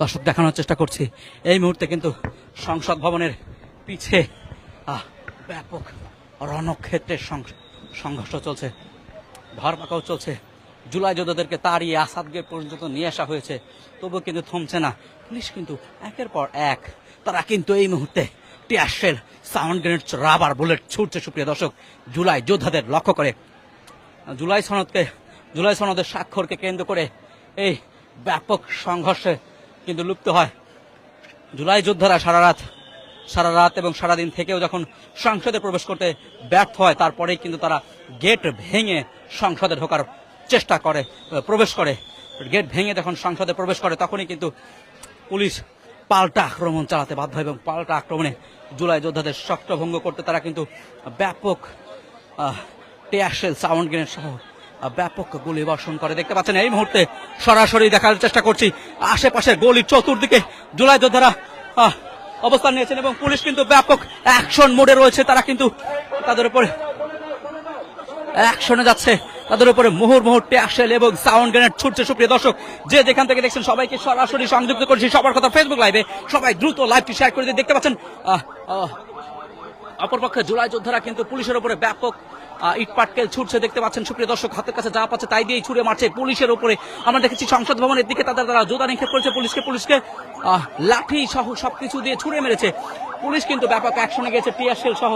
দর্শক দেখানোর চেষ্টা করছি। এই মুহূর্তে কিন্তু সংসদ ভবনের পিছে ব্যাপক রণক্ষেত্রের সংঘর্ষ চলছে। ধরপাকাও চলছে। জুলাই যোদ্ধাদেরকে তাড়িয়ে আসাদকে পর্যন্ত নিয়ে আসা হয়েছে। তবুও কিন্তু থমছে না। পুলিশ কিন্তু একের পর এক, তারা কিন্তু এই মুহূর্তে tear shell sound grenade rubber bullet ছুটছে সুপ্রিয় দর্শক, জুলাই যোদ্ধাদের লক্ষ্য করে, জুলাই সনদকে, জুলাই সনদের স্বাক্ষরকে কেন্দ্র করে এই ব্যাপক সংঘর্ষে কিন্তু লুপ্ত হয়। জুলাই যোদ্ধারা সারা রাত সারা রাত এবং সারাদিন থেকেও যখন সংসদে প্রবেশ করতে ব্যর্থ হয়, তারপরেই কিন্তু তারা গেট ভেঙে সংসদে ঢোকার চেষ্টা করে প্রবেশ করে। গেট ভেঙে যখন সংসদে প্রবেশ করে, তখনই কিন্তু পুলিশ পাল্টা আক্রমণ চালাতে বাধ্য হয় এবং পাল্টা আক্রমণে জুলাই যোদ্ধাদের শক্তভঙ্গ করতে তারা কিন্তু ব্যাপক টেয়ারশেল সাউন্ড গ্রেনেড সহ ব্যাপক গুলি বর্ষণ করে। দেখতে পাচ্ছেন, এই মুহূর্তে সরাসরি দেখার চেষ্টা করছি। আশেপাশে গলির চতুর্দিকে জুলাই যোদ্ধারা অবস্থান নিয়েছেন এবং পুলিশ কিন্তু ব্যাপক অ্যাকশন মোডে রয়েছে। তারা কিন্তু তাদের উপরে অ্যাকশনে যাচ্ছে। তাদের উপরে মুহুর মুহূর্তে আসেল এবং সাউন্ড গ্রেনেড ছুটছে। সুপ্রিয় দর্শক, যে যেখান থেকে দেখছেন, সবাইকে সরাসরি সংযুক্ত করছি সবার কথা ফেসবুক লাইভে সবাই দ্রুত লাইভটি শেয়ার করে দিয়ে দেখতে পাচ্ছেন অপরপক্ষে জুলাই যোদ্ধারা কিন্তু পুলিশের উপরে ব্যাপক আহ, ইট ছুটছে। দেখতে পাচ্ছেন সুপ্রিয় দর্শক হাতের কাছে যা পাচ্ছে তাই দিয়েই ছুড়ে মারছে পুলিশের উপরে। আমরা দেখেছি সংসদ ভবনের দিকে তাদের দ্বারা জোদা নিক্ষেপ করেছে পুলিশকে পুলিশকে লাঠি সহ সবকিছু দিয়ে ছুড়ে মেরেছে। পুলিশ কিন্তু ব্যাপক অ্যাকশনে গেছে টিয়ারশেল সহ।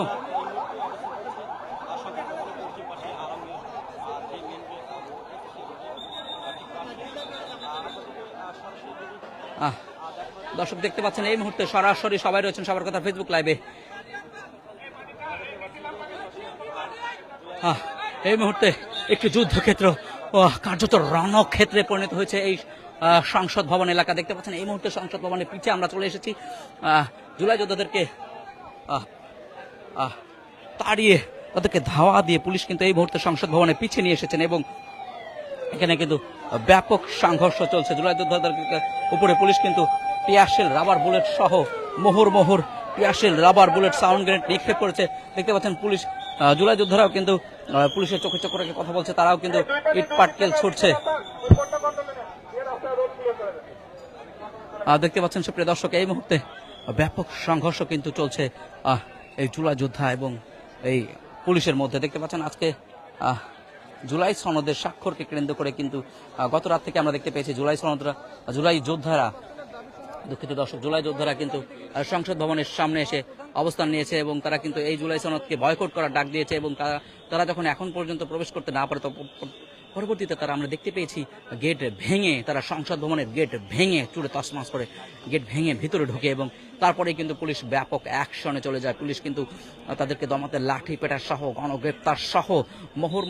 দর্শক দেখতে পাচ্ছেন এই মুহূর্তে সরাসরি সবাই রয়েছেন সবার কথা ফেসবুক লাইভে এই মুহূর্তে একটি যুদ্ধক্ষেত্র। কার্যত রণক্ষেত্রে পরিণত হয়েছে এই সংসদ ভবন এলাকা। দেখতে পাচ্ছেন, এই মুহূর্তে সংসদ ভবনের পিছে আমরা চলে এসেছি। জুলাই যোদ্ধাদেরকে তাড়িয়ে, তাদেরকে ধাওয়া দিয়ে পুলিশ কিন্তু এই মুহূর্তে সংসদ ভবনে পিছিয়ে নিয়ে এসেছেন এবং এখানে কিন্তু ব্যাপক সংঘর্ষ চলছে। জুলাই যোদ্ধাদের উপরে পুলিশ কিন্তু টিয়ারশেল রাবার বুলেট সহ মোহর মোহর tear shell rubber bullet sound grenade নিক্ষেপ করেছে। দেখতে পাচ্ছেন, পুলিশ জুলাই যোদ্ধারাও কিন্তু পুলিশের চোখে চোখে রেখে কথা বলছে, তারাও কিন্তু ইট পাটকেল ছুটছে। দেখতে পাচ্ছেন সুপ্রিয় দর্শক, এই মুহূর্তে ব্যাপক সংঘর্ষ কিন্তু চলছে এই জুলাই যোদ্ধা এবং এই পুলিশের মধ্যে। দেখতে পাচ্ছেন আজকে জুলাই সনদের স্বাক্ষরকে কেন্দ্র করে কিন্তু গত রাত থেকে আমরা দেখতে পেয়েছি জুলাই সনদরা, জুলাই যোদ্ধারা দুঃখিত দর্শক, জুলাই যোদ্ধারা কিন্তু সংসদ ভবনের সামনে এসে অবস্থান নিয়েছে এবং তারা কিন্তু এই জুলাই সনদকে বয়কট করার ডাক দিয়েছে এবং তারা যখন এখন পর্যন্ত প্রবেশ করতে না পারে পরবর্তীতে তারা আমরা দেখতে পেয়েছি, গেট ভেঙে, তারা সংসদ ভবনের গেট ভেঙে চুড়ে তসমাস করে গেট ভেঙে ভিতরে ঢোকে এবং তারপরে কিন্তু পুলিশ ব্যাপক অ্যাকশনে চলে যায়। পুলিশ কিন্তু তাদেরকে দমাতে লাঠি, পেটার সহ, গণগ্রেপ্তার সহ, মোহর